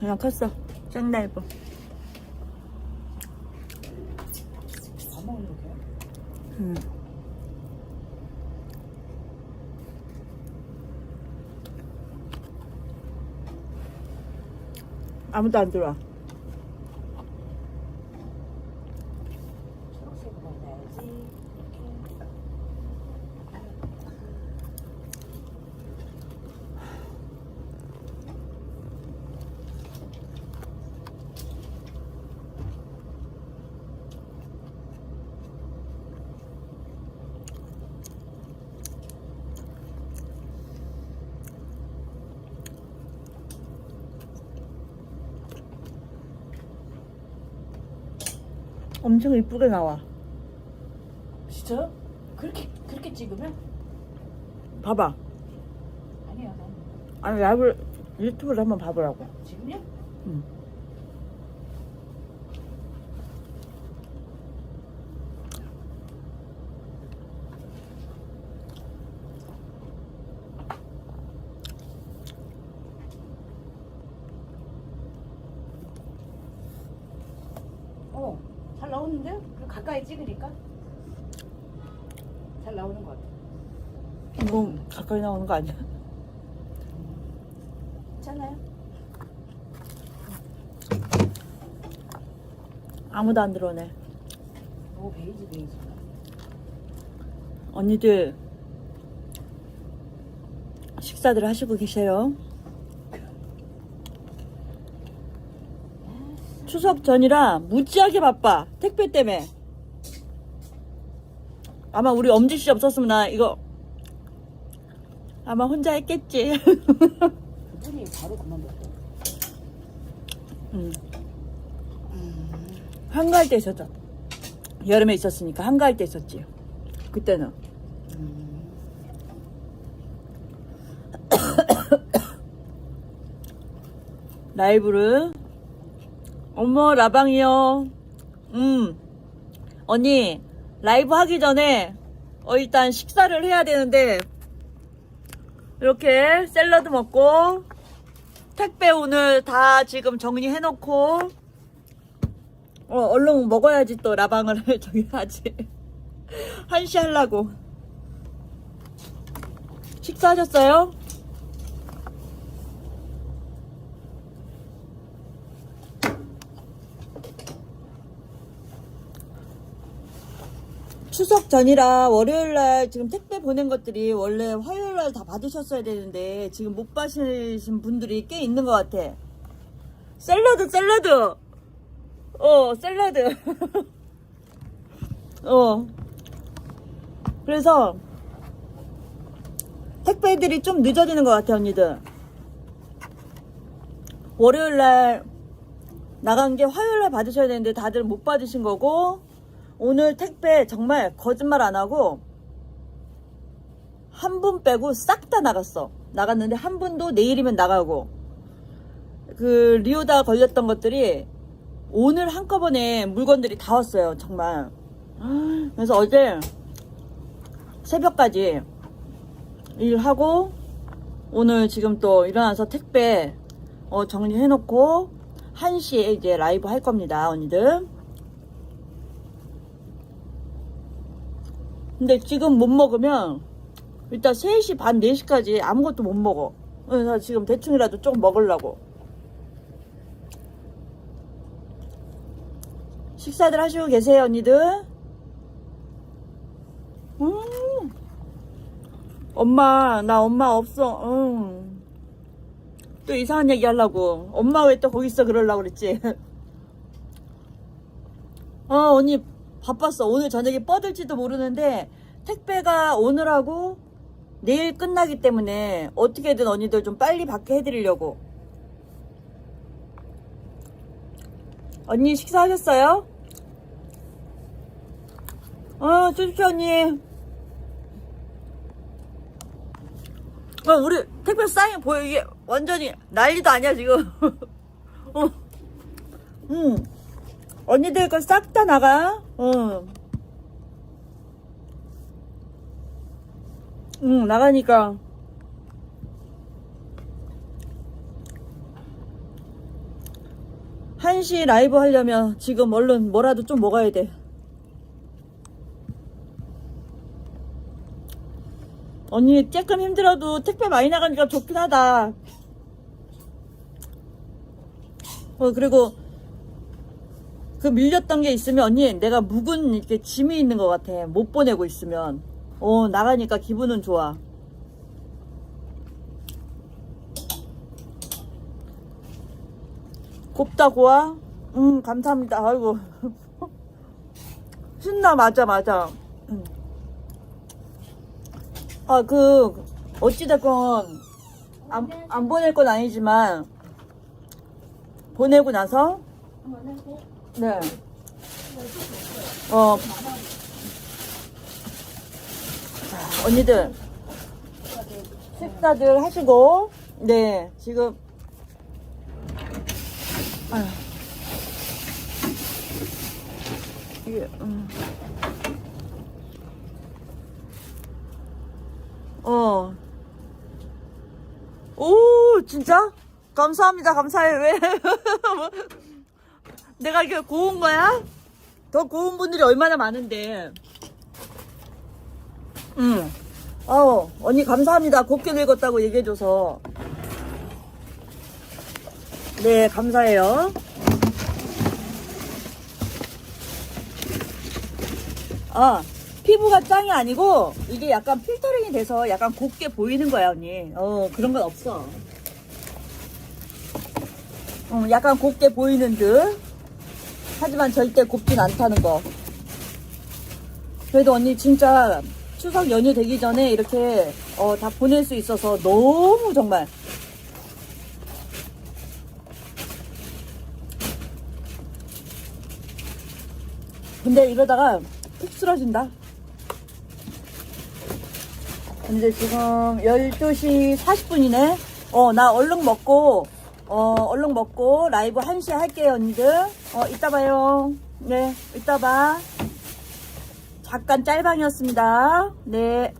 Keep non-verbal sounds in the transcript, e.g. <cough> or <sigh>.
그냥 컸어. 거 음. 아무도 안 들어와. 초록색으로 넣어야지. 이렇게. 엄청 이쁘게 나와. 진짜요? 그렇게 그렇게 찍으면? 봐봐. 아니야. 난 아니, 라이브, 유튜브를 한번 봐보라고. 지금요? 응. 어, 잘 나오는데? 그 가까이 찍으니까 잘 나오는 것 같아. 이거 가까이 나오는 거 아니야? 괜찮아요? 아무도 안 들어오네. 오 베이지 베이지. 언니들, 식사들 하시고 계세요? 추석 전이라 무지하게 바빠. 택배 때문에. 아마 우리 엄지 씨 없었으면 나 이거 아마 혼자 했겠지. 그분이 바로 그만뒀어. <laughs> 음. 한가할 때 있었죠. 여름에 있었으니까 한가할 때 있었지. 그때는. <coughs> 라이브를 어머 라방이요. 음 언니 라이브 하기 전에 어 일단 식사를 해야 되는데 이렇게 샐러드 먹고 택배 오늘 다 지금 정리해 놓고 어 얼른 먹어야지 또 라방을 <laughs> 저기 하지 <laughs> 한시 하려고 식사하셨어요? 추석 전이라 월요일 날 지금 택배 보낸 것들이 원래 화요일 날 다 받으셨어야 되는데 지금 못 받으신 분들이 꽤 있는 것 같아. 샐러드, 샐러드! 어, 샐러드. <laughs> 어. 그래서 택배들이 좀 늦어지는 것 같아, 언니들. 월요일 날 나간 게 화요일 날 받으셔야 되는데 다들 못 받으신 거고, 오늘 택배 정말 거짓말 안 하고 한 분 빼고 싹 다 나갔어. 나갔는데 한 분도 내일이면 나가고 그 리오다 걸렸던 것들이 오늘 한꺼번에 물건들이 다 왔어요. 정말. 그래서 어제 새벽까지 일하고 오늘 지금 또 일어나서 택배 어, 정리해놓고 1시에 이제 라이브 할 겁니다. 언니들. 근데 지금 못 먹으면 일단 3시 반 4시까지 아무것도 못 먹어. 그래서 지금 대충이라도 조금 먹으려고. 식사들 하시고 계세요, 언니들? 음. 엄마, 나 엄마 없어. 응. 또 이상한 얘기 하려고. 엄마 왜 또 거기 있어? 그러려고 그랬지. <laughs> 어, 언니 바빴어. 오늘 저녁에 뻗을지도 모르는데 택배가 오늘하고 내일 끝나기 때문에 어떻게든 언니들 좀 빨리 받게 해드리려고. 언니 식사하셨어요? 어, 쭈쭈 언니. 어, 우리 택배 사인 보여. 이게 완전히 난리도 아니야, 지금. <laughs> 어. 응. 언니들 거 싹 다 나가. 어. 응, 나가니까. 1시 라이브 하려면 지금 얼른 뭐라도 좀 먹어야 돼. 언니 조금 힘들어도 택배 많이 나가니까 좋긴 하다. 어, 그리고 그 밀렸던 게 있으면 언니 내가 묵은 이렇게 짐이 있는 것 같아. 못 보내고 있으면. 어, 나가니까 기분은 좋아. 곱다 고와? 음 감사합니다. 아이고 <laughs> 신나 맞아 맞아. 음. 아그 어찌됐건 안, 안 보낼 건 아니지만 보내고 나서 네. 어 자, 언니들 식사들 하시고 네 지금 아휴. 이게, 음. 어. 오, 진짜? 감사합니다, 감사해. 왜? <laughs> 내가 이렇게 고운 거야? 더 고운 분들이 얼마나 많은데. 응. 어, 언니 감사합니다. 곱게 늙었다고 얘기해줘서. 네, 감사해요. 아, 피부가 짱이 아니고, 이게 약간 필터링이 돼서 약간 곱게 보이는 거야, 언니. 어, 그런 건 없어. 어, 약간 곱게 보이는 듯. 하지만 절대 곱진 않다는 거. 그래도 언니 진짜 추석 연휴 되기 전에 이렇게, 어, 다 보낼 수 있어서 너무 정말 근데 이러다가 푹 쓰러진다. 근데 지금 12시 40분이네. 어, 나 얼른 먹고, 어, 얼른 먹고 라이브 1시에 할게요, 언니들. 어, 이따 봐요. 네, 이따 봐. 잠깐 짤방이었습니다. 네.